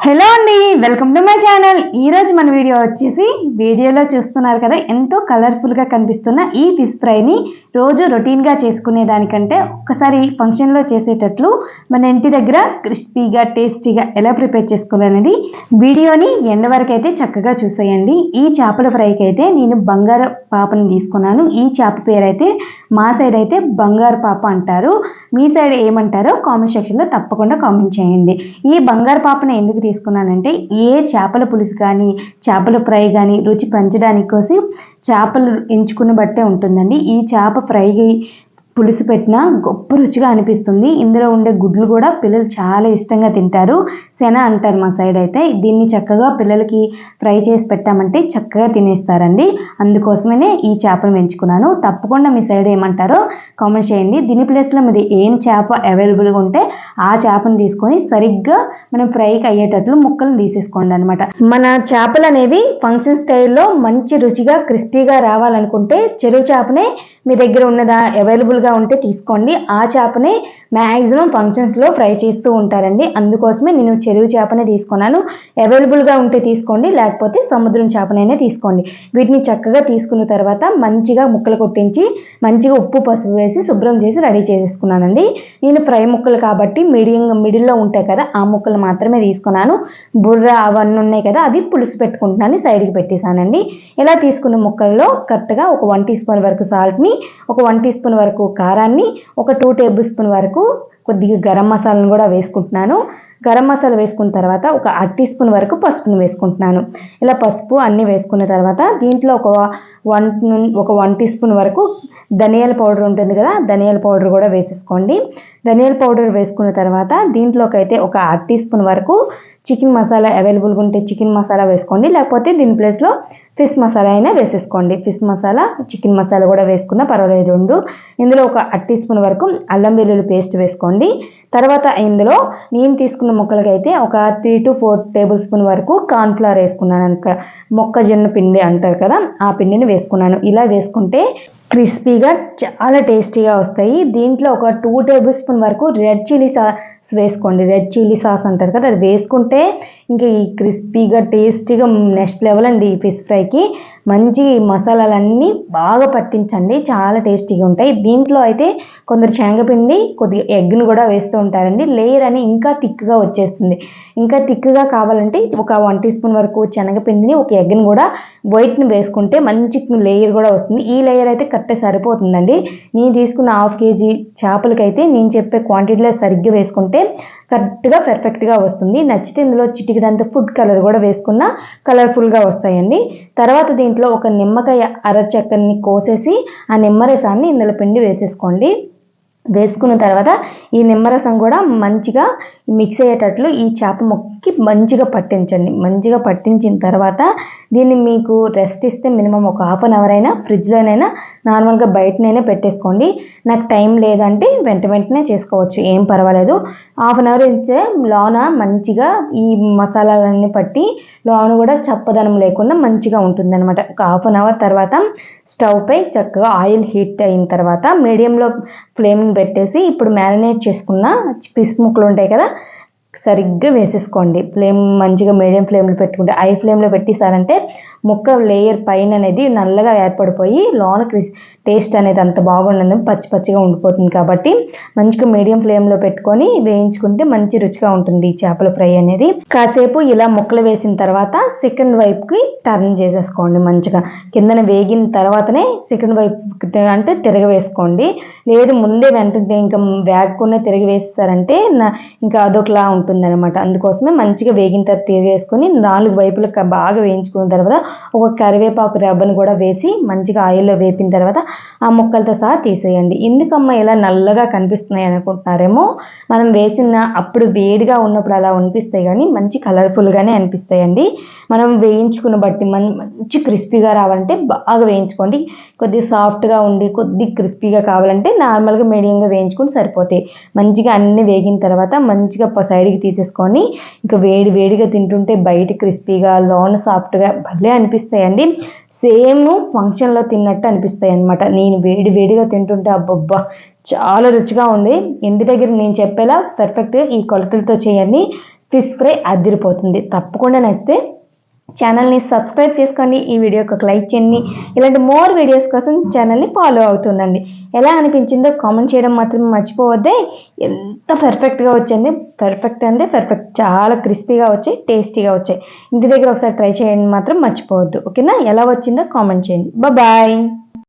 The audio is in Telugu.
హలో అండి వెల్కమ్ టు మై ఛానల్. ఈ రోజు మన వీడియో వచ్చేసి వీడియోలో చూస్తున్నారు కదా ఎంతో కలర్ఫుల్గా కనిపిస్తున్న ఈ ఫిష్ ఫ్రైని రోజు రొటీన్గా చేసుకునే దానికంటే ఒక్కసారి ఫంక్షన్లో చేసేటట్లు మన ఇంటి దగ్గర క్రిస్పీగా టేస్టీగా ఎలా ప్రిపేర్ చేసుకోవాలనేది వీడియోని ఎండ వరకు అయితే చక్కగా చూసేయండి. ఈ చేపల ఫ్రైకి అయితే నేను బంగారు పాపని తీసుకున్నాను. ఈ చేప పేరు అయితే మా సైడ్ అయితే బంగారు పాప అంటారు. మీ సైడ్ ఏమంటారో కామెంట్ సెక్షన్లో తప్పకుండా కామెంట్ చేయండి. ఈ బంగారు పాపను ఎందుకు తీసుకున్నానంటే ఏ చేపల పులుసు కానీ చేపల ఫ్రై కానీ రుచి పెంచడానికి కోసం చేపలు ఎంచుకున్న బట్టే ఉంటుందండి. ఈ చేప ఫ్రై పులుసు పెట్టిన గొప్ప రుచిగా అనిపిస్తుంది. ఇందులో ఉండే గుడ్లు కూడా పిల్లలు చాలా ఇష్టంగా తింటారు. శన అంటారు మా సైడ్ అయితే. దీన్ని చక్కగా పిల్లలకి ఫ్రై చేసి పెట్టామంటే చక్కగా తినేస్తారండి. అందుకోసమే ఈ చేపను పెంచుకున్నాను. తప్పకుండా మీ సైడ్ ఏమంటారో కామెంట్ చేయండి. దీని ప్లేస్లో మీది ఏం చేప అవైలబుల్గా ఉంటే ఆ చేపను తీసుకొని సరిగ్గా మనం ఫ్రైకి అయ్యేటట్లు ముక్కలు తీసేసుకోండి అనమాట మన చేపలు అనేవి ఫంక్షన్ స్టైల్లో మంచి రుచిగా క్రిస్పీగా రావాలనుకుంటే చెరువు చేపనే మీ దగ్గర ఉన్నదా అవైలబుల్గా ఉంటే తీసుకోండి. ఆ చేపనే మ్యాక్సిమం ఫంక్షన్స్లో ఫ్రై చేస్తూ ఉంటారండి. అందుకోసమే నేను చెరువు చేపనే తీసుకున్నాను. అవైలబుల్గా ఉంటే తీసుకోండి. లేకపోతే సముద్రం చేపనైనా తీసుకోండి. వీటిని చక్కగా తీసుకున్న తర్వాత మంచిగా ముక్కలు కొట్టించి మంచిగా ఉప్పు పసుపు వేసి శుభ్రం చేసి రెడీ చేసేసుకున్నానండి. నేను ఫ్రై ముక్కలు కాబట్టి మీడియం మిడిల్లో ఉంటాయి కదా ఆ ముక్కలు మాత్రమే తీసుకున్నాను. బుర్ర అవన్నీ ఉన్నాయి కదా అవి పులుసు పెట్టుకుంటున్నాను సైడ్కి పెట్టేశానండి. ఇలా తీసుకున్న ముక్కల్లో కరెక్ట్గా ఒక వన్ టీ స్పూన్ వరకు సాల్ట్ని ఒక వన్ టీ స్పూన్ వరకు కారాన్ని ఒక టూ టేబుల్ స్పూన్ వరకు కొద్దిగా గరం మసాలాను కూడా వేసుకుంటున్నాను. గరం మసాలా వేసుకున్న తర్వాత ఒక అర టీ స్పూన్ వరకు పసుపును వేసుకుంటున్నాను. ఇలా పసుపు అన్నీ వేసుకున్న తర్వాత దీంట్లో ఒక వన్ ఒక వన్ టీ స్పూన్ వరకు ధనియాల పౌడర్ ఉంటుంది కదా ధనియాల పౌడర్ కూడా వేసేసుకోండి. ధనియాల పౌడర్ వేసుకున్న తర్వాత దీంట్లోకి అయితే ఒక అర టీ స్పూన్ వరకు చికెన్ మసాలా అవైలబుల్గా ఉంటే చికెన్ మసాలా వేసుకోండి. లేకపోతే దీని ప్లేస్లో ఫిష్ మసాలా అయినా వేసేసుకోండి. ఫిష్ మసాలా చికెన్ మసాలా కూడా వేసుకున్నా పర్వాలేదు. రెండు. ఇందులో ఒక అర టీ స్పూన్ వరకు అల్లం వెల్లుల్లి పేస్ట్ వేసుకోండి. తర్వాత ఇందులో నేను తీసుకున్న ముక్కలకైతే ఒక three to four tablespoon వరకు కార్న్ఫ్లవర్ వేసుకున్నాను అనుక మొక్కజొన్న పిండి అంటారు కదా ఆ పిండిని వేసుకున్నాను. ఇలా వేసుకుంటే క్రిస్పీగా చాలా టేస్టీగా వస్తాయి. దీంట్లో ఒక టూ టేబుల్ స్పూన్ వరకు రెడ్ చిల్లీ సాస్ వేసుకోండి. రెడ్ చిల్లీ సాస్ అంటారు కదా అది వేసుకుంటే ఇంకా ఈ క్రిస్పీగా టేస్టీగా నెక్స్ట్ లెవెల్ అండి ఈ ఫిష్ ఫ్రైకి. మంచి మసాలాలన్నీ బాగా పట్టించండి. చాలా టేస్టీగా ఉంటాయి. దీంట్లో అయితే కొందరు శనగపిండి కొద్దిగా ఎగ్ని కూడా వేస్తూ ఉంటారండి. లేయర్ అని ఇంకా థిక్గా వచ్చేస్తుంది. ఇంకా థిక్గా కావాలంటే ఒక వన్ టీ స్పూన్ వరకు శనగపిండిని ఒక ఎగ్ని కూడా వైట్ని వేసుకుంటే మంచి లేయర్ కూడా వస్తుంది. ఈ లేయర్ అయితే కరెక్ట్ సరిపోతుందండి. నేను తీసుకున్న హాఫ్ కేజీ చేపలకైతే నేను చెప్పే క్వాంటిటీలో సరిగ్గా వేసుకుంటే కరెక్ట్గా పర్ఫెక్ట్గా వస్తుంది. నచ్చితే ఇందులో చిటికిదంత ఫుడ్ కలర్ కూడా వేసుకున్న కలర్ఫుల్గా వస్తాయండి. తర్వాత దీంట్లో ఒక నిమ్మకాయ అరచక్కని కోసేసి ఆ నిమ్మరసాన్ని ఇందులో పిండి వేసేసుకోండి. వేసుకున్న తర్వాత ఈ నిమ్మరసం కూడా మంచిగా మిక్స్ అయ్యేటట్లు ఈ చేప మొక్కి మంచిగా పట్టించండి. మంచిగా పట్టించిన తర్వాత దీన్ని మీకు రెస్ట్ ఇస్తే మినిమం ఒక హాఫ్ అన్ అవర్ అయినా ఫ్రిడ్జ్లోనైనా నార్మల్గా బయటనే పెట్టేసుకోండి. నాకు టైం లేదంటే వెంట వెంటనే చేసుకోవచ్చు. ఏం పర్వాలేదు. హాఫ్ అన్ అవర్ ఇచ్చే లోన మంచిగా ఈ మసాలాలన్నీ పట్టి లోన కూడా చప్పదనం లేకుండా మంచిగా ఉంటుందన్నమాట. ఒక హాఫ్ అన్ అవర్ తర్వాత స్టవ్ పై చక్కగా ఆయిల్ హీట్ అయిన తర్వాత మీడియంలో ఫ్లేమ్ని పెట్టేసి ఇప్పుడు మ్యారినేట్ చేసుకున్న పిస్ ముక్కలు ఉంటాయి కదా సరిగ్గా వేసేసుకోండి. ఫ్లేమ్ మంచిగా మీడియం ఫ్లేమ్లో పెట్టుకుంటే హై ఫ్లేమ్లో పెట్టేసారంటే ముక్క లేయర్ పైన అనేది నల్లగా ఏర్పడిపోయి లోన టేస్ట్ అనేది అంత బాగుండదు. పచ్చి పచ్చిగా ఉండిపోతుంది కాబట్టి మంచిగా మీడియం ఫ్లేమ్లో పెట్టుకొని వేయించుకుంటే మంచి రుచిగా ఉంటుంది ఈ చేపల ఫ్రై అనేది. కాసేపు ఇలా ముక్కలు వేసిన తర్వాత సెకండ్ వైపుకి టర్న్ చేసేసుకోండి మంచిగా. కిందన వేగిన తర్వాతనే సెకండ్ వైపు అంటే తిరగవేసుకోండి. లేదు ముందే వెంటనే ఇంకా వేగకుండా తిరిగి వేస్తారంటే ఇంకా అదొకలా ఉంటుంది. అనమాట అందుకోసమే మంచిగా వేగిన తర్వాత తీసేసుకొని నాలుగు వైపులకు బాగా వేయించుకున్న తర్వాత ఒక కరివేపాకు రెబ్బను కూడా వేసి మంచిగా ఆయిల్లో వేపిన తర్వాత ఆ ముక్కలతో సహా తీసేయండి. ఎందుకమ్మా ఇలా నల్లగా కనిపిస్తున్నాయి అనుకుంటున్నారేమో? మనం వేసిన అప్పుడు వేడిగా ఉన్నప్పుడు అలా అనిపిస్తాయి కానీ మంచి కలర్ఫుల్గానే అనిపిస్తాయండి. మనం వేయించుకున్న బట్టి మన మంచి క్రిస్పీగా రావాలంటే బాగా వేయించుకోండి. కొద్దిగా సాఫ్ట్గా ఉండి కొద్ది క్రిస్పీగా కావాలంటే నార్మల్గా మీడియంగా వేయించుకుని సరిపోతాయి. మంచిగా అన్ని వేగిన తర్వాత మంచిగా సైడ్కి తీసేసుకొని ఇంకా వేడి వేడిగా తింటుంటే బయట క్రిస్పీగా లోన సాఫ్ట్గా భలే అనిపిస్తాయండి. సేమ్ ఫంక్షన్లో తిన్నట్టు అనిపిస్తాయి అనమాట నేను వేడి వేడిగా తింటుంటే అబ్బబ్బా చాలా రుచిగా ఉంది. ఇంటి దగ్గర నేను చెప్పేలా పర్ఫెక్ట్గా ఈ కొలతలతో చేయండి. ఫిష్ ఫ్రై అదిరిపోతుంది. తప్పకుండా నచ్చితే ఛానల్ని సబ్స్క్రైబ్ చేసుకోండి ఈ వీడియోకి ఒక లైక్ చేయండి. ఇలాంటి మోర్ వీడియోస్ కోసం ఛానల్ని ఫాలో అవుతుండండి. ఎలా అనిపించిందో కామెంట్ చేయడం మాత్రం మర్చిపోవద్దే. ఎంత పర్ఫెక్ట్గా వచ్చింది పర్ఫెక్ట్ అంటే పర్ఫెక్ట్. చాలా క్రిస్పీగా వచ్చాయి టేస్టీగా వచ్చాయి. ఇంటి దగ్గర ఒకసారి ట్రై చేయండి మాత్రం మర్చిపోవద్దు. ఓకేనా? ఎలా వచ్చిందో కామెంట్ చేయండి. బాయ్.